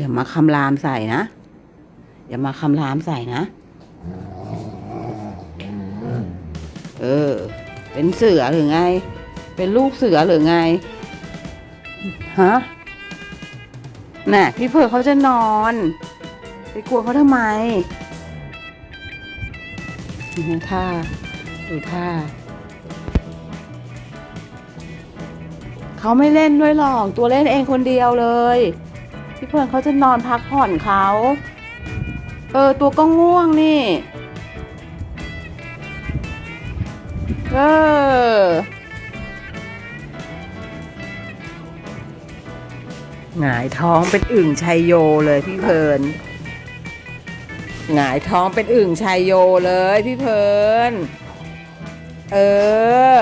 อย่ามาคำรามใส่นะอย่ามาคำรามใส่นะ เออ เป็นเสือหรือไง เป็นลูกเสือหรือไง ฮะ น่ะ พี่เผือกเขาจะนอน ไปกลัวเขาทำไมดูท่าดูท่าเขาไม่เล่นด้วยหรอก ตัวเล่นเองคนเดียวเลย พี่เพื่อนเขาจะนอนพักผ่อนเขา เออ ตัวก็ง่วงนี่ เออ หงายท้องเป็นอึ่งชัยโยเลยพี่เพลินหงายท้องเป็นอึ่งชัยโยเลยพี่เพลินเออ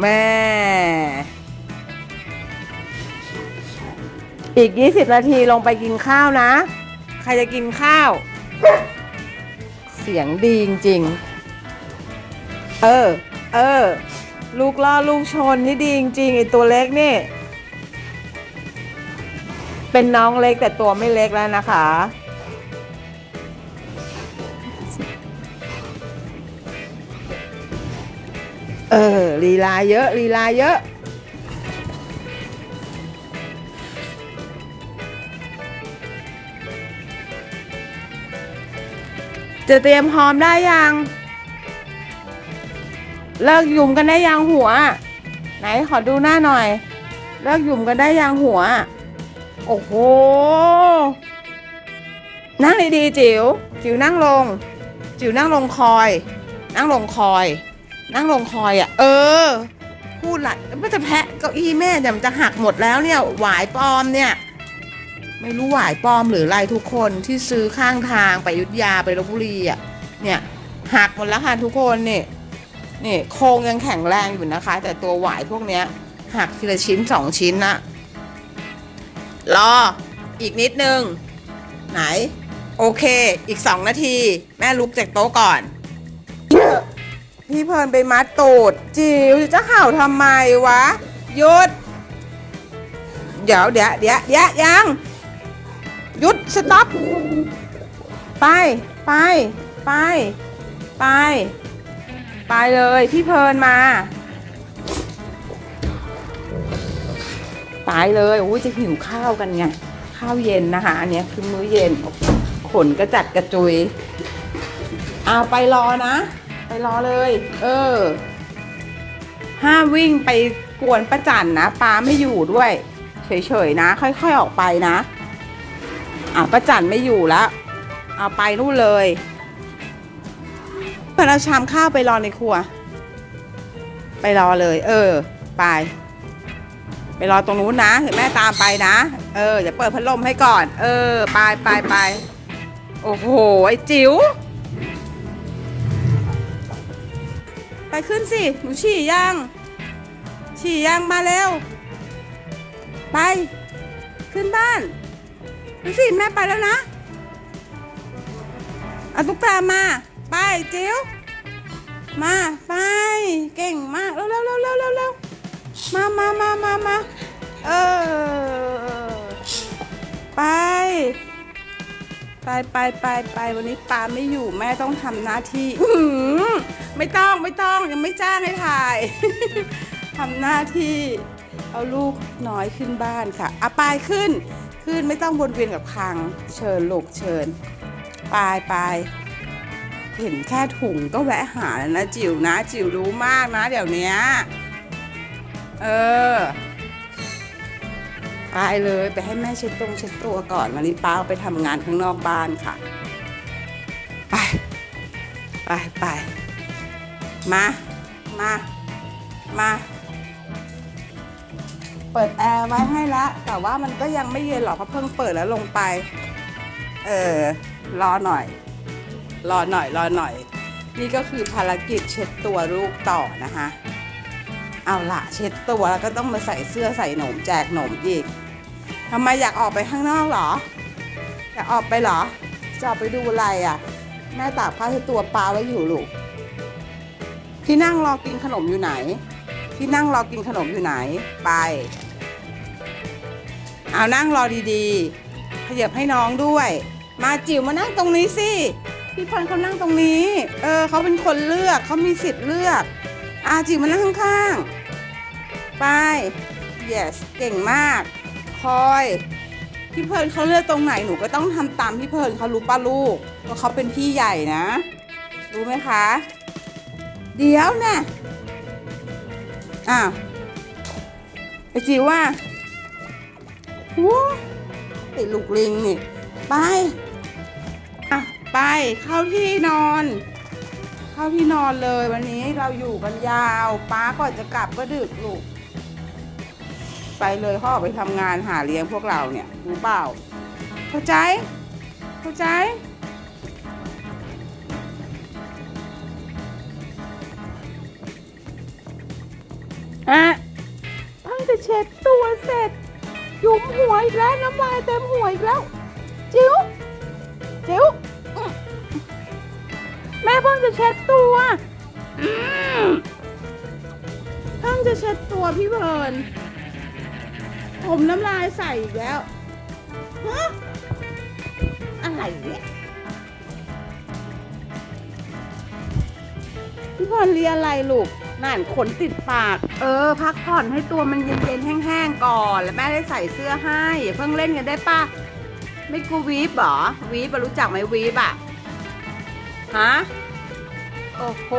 แม่ อีก 20 นาทีลงไปกินข้าวนะ ใครจะกินข้าว เสียงดีจริงๆ เออ เออ ลูกล่อลูกชนนี่ดีจริงๆไอตัวเล็กนี่ เป็นน้องเล็กแต่ตัวไม่เล็กแล้วนะคะ เออลีลาเยอะลีลาเยอะ จะเตรียมพร้อมได้ยัง เลิกหยุ่มกันได้ยังหัว ไหนขอดูหน้าหน่อย เลิกหยุ่มกันได้ยังหัว โอ้โห นั่งดีๆจิ๋ว จิ๋วนั่งลง จิ๋วนั่งลงคอย นั่งลงคอย นั่งลงคอยอะ เออ พูดละมันจะแพะเก้าอี้แม่เดี๋ยวมันจะหักหมดแล้วเนี่ย หวายปลอมเนี่ย ไม่รู้หวายปลอมหรือไรทุกคนที่ซื้อข้างทางไปยุทธยาไปลบบุรีอะเนี่ยหักหมดแล้วค่ะทุกคนนี่นี่โครงยังแข็งแรงอยู่นะคะ แต่ตัวหวายพวกเนี้ยหักทีละชิ้นสองชิ้นนะรออีกนิดนึง ไหน โอเค อีกสองนาที แม่ลุกจากโต๊ะก่อน พี่เพลินไปมัดตูด จิ๋วจะเห่าทำไมวะหยุด เดี๋ยวเดี๋ยวเดี๋ยวเดี๋ยวยัง หยุดสต็อปไปไปไป ไป ไปเลย พี่เพลินมา ไปเลยโอ้ยจะหิวข้าวกันไง ข้าวเย็นนะคะ อันนี้คือมื้อเย็น ขนกระจัดกระจุยเอาไปรอนะ ไปรอเลย เออ ห้ามวิ่งไปกวนประจันนะป้าไม่อยู่ด้วย เฉยๆนะ ค่อยๆออกไปนะ อะประจันไม่อยู่ล้วเอาไปนู่นเลยเปิดเอาชามข้าวไปรอในครัว ไปรอเลย เออ ไป ไปรอตรงนู้นนะเดี๋ยวแม่ตามไปนะ เอออย่าเปิดพัดลมให้ก่อน เออ ไปไปไปโอ้โห ไอ้จิ๋ว ไปขึ้นสิ หนูฉี่ยัง ฉี่ยังมาเร็ว ไป ขึ้นบ้าน ดูสิแม่ไปแล้วนะเอาตุ๊กตามา ไปจิ๋วมา ไป เก่งมาก เร็วเร็วเร็วเร็วเร็วเร็วมามามามามาเออ ไป ไปไปไปไปวันนี้ปาไม่อยู่แม่ต้องทำหน้าที่อืไม่ต้องไม่ต้องยังไม่จ้างให้ถ่ายทำหน้าที่เอาลูกน้อยขึ้นบ้านค่ะอะไปขึ้น ขึ้นไม่ต้องวนเวียนกับคังเชิญลูกเชิญไปไปเห็นแค่ถุงก็แวะหาแล้วนะจิ๋วนะ จิ๋วรู้มากนะเดี๋ยวนี้เออไปเลยไปให้แม่เช็ดตรงเช็ดตัวก่อนวันนี้ป้าไปทำงานข้างนอกบ้านค่ะ ไป ไปไปมา มา มา เปิดแอร์ไว้ให้ละ แต่ว่ามันก็ยังไม่เย็นหรอกเพราะเพิ่งเปิดแล้วลงไป เออ รอหน่อย รอหน่อย รอหน่อย นี่ก็คือภารกิจเช็ดตัวลูกต่อนะคะ เอาละเช็ดตัวแล้วก็ต้องมาใส่เสื้อใส่หนมแจกหนมอีกทำไมอยากออกไปข้างนอกหรอ อยากออกไปหรอ จะออกไปดูอะไรอะ แม่ตากผ้าเช็ดตัวปลาไว้อยู่ลูก ที่นั่งรอกินขนมอยู่ไหน ที่นั่งรอกินขนมอยู่ไหนไป เอานั่งรอดีๆ ขยับให้น้องด้วย มาจิ๋วมานั่งตรงนี้สิพี่พรเขานั่งตรงนี้ เออเขาเป็นคนเลือกเขามีสิทธิ์เลือกอาจิ๋วมานั่งข้างๆไป yes เก่งมาก คอยพี่เพลินเขาเลือกตรงไหนหนูก็ต้องทำตามพี่เพลินเขารู้ป้าลูกว่าเขาเป็นพี่ใหญ่นะ รู้ไหมคะ เดี๋ยวน่ะ อ้าวไอจิ๋วว่าว้าติดลูกลิงนี่ ไป อะ ไปเข้าที่นอน เข้าที่นอนเลยวันนี้เราอยู่กันยาว ป้าก่อนจะกลับก็ดึกลูก ไปเลยพ่อไปทำงานหาเลี้ยงพวกเราเนี่ยรู้เปล่า เข้าใจ เข้าใจุมหัวอีกแล้วน้ำลายเต็มหัวอีกแล้ว จิ๋วจิ๋วแม่เพิ่งจะเช็ดตัวเพิ่งจะเช็ดตัวพี่เพลินผมน้ำลายใส่อีกแล้วฮะอะไรเนี่ยพี่พรเรียอะไรลูก นั่นขนติดปาก เออ พักผ่อนให้ตัวมันเย็นๆ แห้งๆ ก่อน แล้วแม่ได้ใส่เสื้อให้อย่าเพิ่งเล่นกันได้ปะไม่กลัววีบหรอ วีบรู้จักไหมวีบอะฮะ โอ้โห